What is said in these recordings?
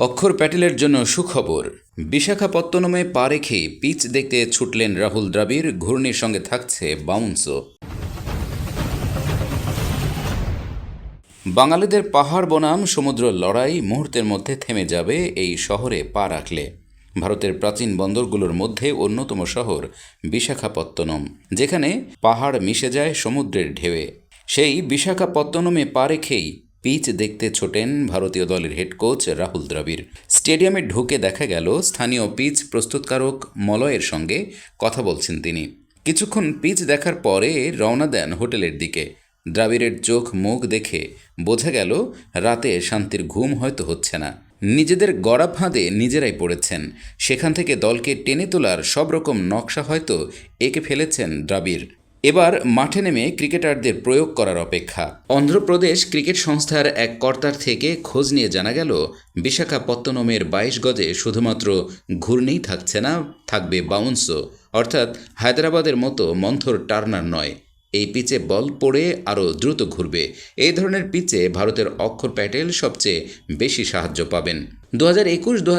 অক্ষর প্যাটেলের জন্য সুখবর। বিশাখাপত্তনমে পা রেখে পিচ দেখতে ছুটলেন রাহুল দ্রাবিড়, ঘূর্ণির সঙ্গে থাকছে বাউন্সও। বাঙালিদের পাহাড় বনাম, সমুদ্র লড়াই মুহূর্তের মধ্যে থেমে যাবে, এই শহরে পা রাখলে। ভারতের প্রাচীন বন্দরগুলোর মধ্যে অন্যতম শহর বিশাখাপত্তনম, যেখানে পাহাড় মিশে যায় সমুদ্রের ঢেউয়ে। সেই বিশাখাপত্তনমে পা রেখেই পিচ দেখতে ছোটেন ভারতীয় দলের হেড কোচ রাহুল দ্রাবিড়। স্টেডিয়ামে ঢুকে দেখা গেল স্থানীয় পিচ প্রস্তুতকারক মলয়ের সঙ্গে কথা বলছেন তিনি। কিছুক্ষণ পিচ দেখার পরে রওনা দেন হোটেলের দিকে। দ্রাবিড়ের চোখ মুখ দেখে বোঝা গেল রাতে শান্তির ঘুম হয়তো হচ্ছে না। নিজেদের গড়া ফাঁদে নিজেরাই পড়েছেন। সেখান থেকে দলকে টেনে তোলার সব রকম নকশা হয়তো এঁকে ফেলেছেন দ্রাবিড়। এবার মাঠে নেমে ক্রিকেটারদের প্রয়োগ করার অপেক্ষা। অন্ধ্রপ্রদেশ ক্রিকেট সংস্থার এক কর্তার থেকে খোঁজ নিয়ে জানা গেল, বিশাখাপত্তনমের বাইশ গজে শুধুমাত্র ঘূর্ণেই থাকছে না, থাকবে বাউন্সও। অর্থাৎ হায়দ্রাবাদের মতো মন্থর টার্নার নয়। এই পিচে বল পড়ে আরও দ্রুত ঘুরবে। এই ধরনের পিচে ভারতের অক্ষর প্যাটেল সবচেয়ে বেশি সাহায্য পাবেন। দু হাজার একুশ দু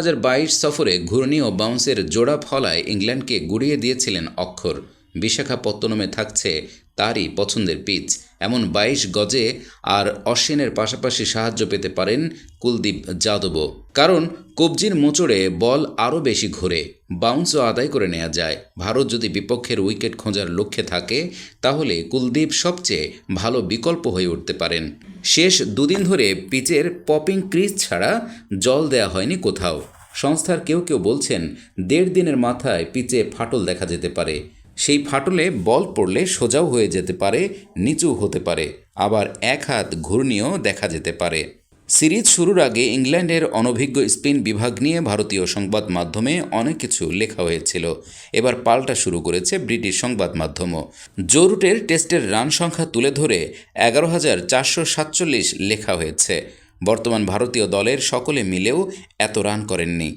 সফরে ঘূর্ণি ও বাউন্সের জোড়া ফলায় ইংল্যান্ডকে গুড়িয়ে দিয়েছিলেন অক্ষর। বিশাখাপত্তনমে থাকছে তারই পছন্দের পিচ। এমন বাইশ গজে আর অশ্বিনের পাশাপাশি সাহায্য পেতে পারেন কুলদীপ যাদবও। কারণ কবজির মোচড়ে বল আরও বেশি ঘোরে বাউন্সও আদায় করে নেওয়া যায়। ভারত যদি বিপক্ষের উইকেট খোঁজার লক্ষ্যে থাকে, তাহলে কুলদীপ সবচেয়ে ভালো বিকল্প হয়ে উঠতে পারেন। শেষ দুদিন ধরে পিচের পপিং ক্রিজ ছাড়া জল দেয়া হয়নি কোথাও। সংস্থার কেউ কেউ বলছেন, দেড় দিনের মাথায় পিচে ফাটল দেখা যেতে পারে। সেই ফাটলে বল পড়লে সোজাও হয়ে যেতে পারে নিচু হতে পারে। আবার এক হাত ঘূর্ণিও দেখা যেতে পারে। সিরিজ শুরুর আগে ইংল্যান্ডের অনভিজ্ঞ স্পিন বিভাগ নিয়ে ভারতীয় সংবাদ মাধ্যমে অনেক কিছু লেখা হয়েছিল। এবার পাল্টা শুরু করেছে ব্রিটিশ সংবাদ মাধ্যমও। জোরুটের টেস্টের রান সংখ্যা তুলে ধরে এগারো হাজার চারশো সাতচল্লিশ লেখা হয়েছে। বর্তমান ভারতীয় দলের সকলে মিলেও এত রান করেননি।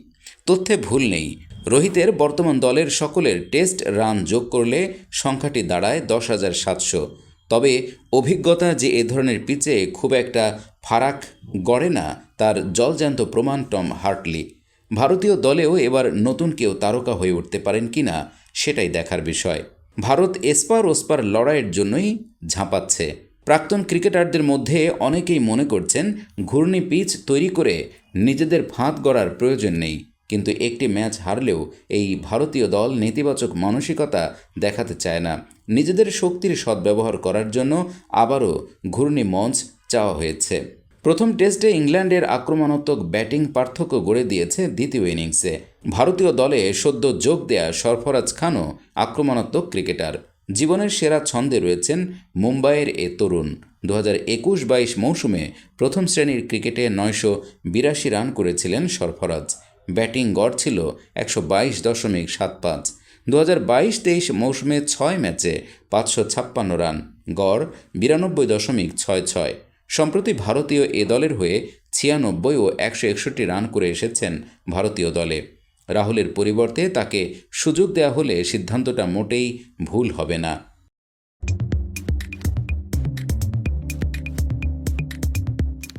তথ্যে ভুল নেই। রোহিতের বর্তমান দলের সকলের টেস্ট রান যোগ করলে সংখ্যাটি দাঁড়ায় দশ হাজার সাতশো। তবে অভিজ্ঞতা যে এ ধরনের পিচে খুব একটা ফারাক গড়ে না, তার জলজ্যান্ত প্রমাণ টম হার্টলি। ভারতীয় দলেও এবার নতুন কেউ তারকা হয়ে উঠতে পারেন কি না, সেটাই দেখার বিষয়। ভারত এসপার ওসপার লড়াইয়ের জন্যই ঝাঁপাচ্ছে। প্রাক্তন ক্রিকেটারদের মধ্যে অনেকেই মনে করছেন, ঘূর্ণি পিচ তৈরি করে নিজেদের ফাঁদ গড়ার প্রয়োজন নেই। কিন্তু একটি ম্যাচ হারলেও এই ভারতীয় দল নেতিবাচক মানসিকতা দেখাতে চায় না। নিজেদের শক্তির সদ্ব্যবহার করার জন্য আবারও ঘূর্ণি মঞ্চ চাওয়া হয়েছে। প্রথম টেস্টে ইংল্যান্ডের আক্রমণাত্মক ব্যাটিং পার্থক্য গড়ে দিয়েছে দ্বিতীয় ইনিংসে। ভারতীয় দলে সদ্য যোগ দেয়া সরফরাজ খানও আক্রমণাত্মক ক্রিকেটার। জীবনের সেরা ছন্দে রয়েছেন মুম্বাইয়ের এ তরুণ। দু হাজার একুশ বাইশ মৌসুমে প্রথম শ্রেণির ক্রিকেটে নয়শো বিরাশি রান করেছিলেন সরফরাজ। ব্যাটিং গড় ছিল একশো বাইশ দশমিক সাত পাঁচ। দু হাজার বাইশ তেইশ মৌসুমে ছয় ম্যাচে পাঁচশো ছাপ্পান্ন রান, গড় বিরানব্বই দশমিক ছয় ছয়। সম্প্রতি ভারতীয় এ দলের হয়ে ছিয়ানব্বই ও একশো একষট্টি রান করে এসেছেন ভারতীয় দলে। রাহুলের পরিবর্তে তাকে সুযোগ দেওয়া হলে সিদ্ধান্তটা মোটেই ভুল হবে না।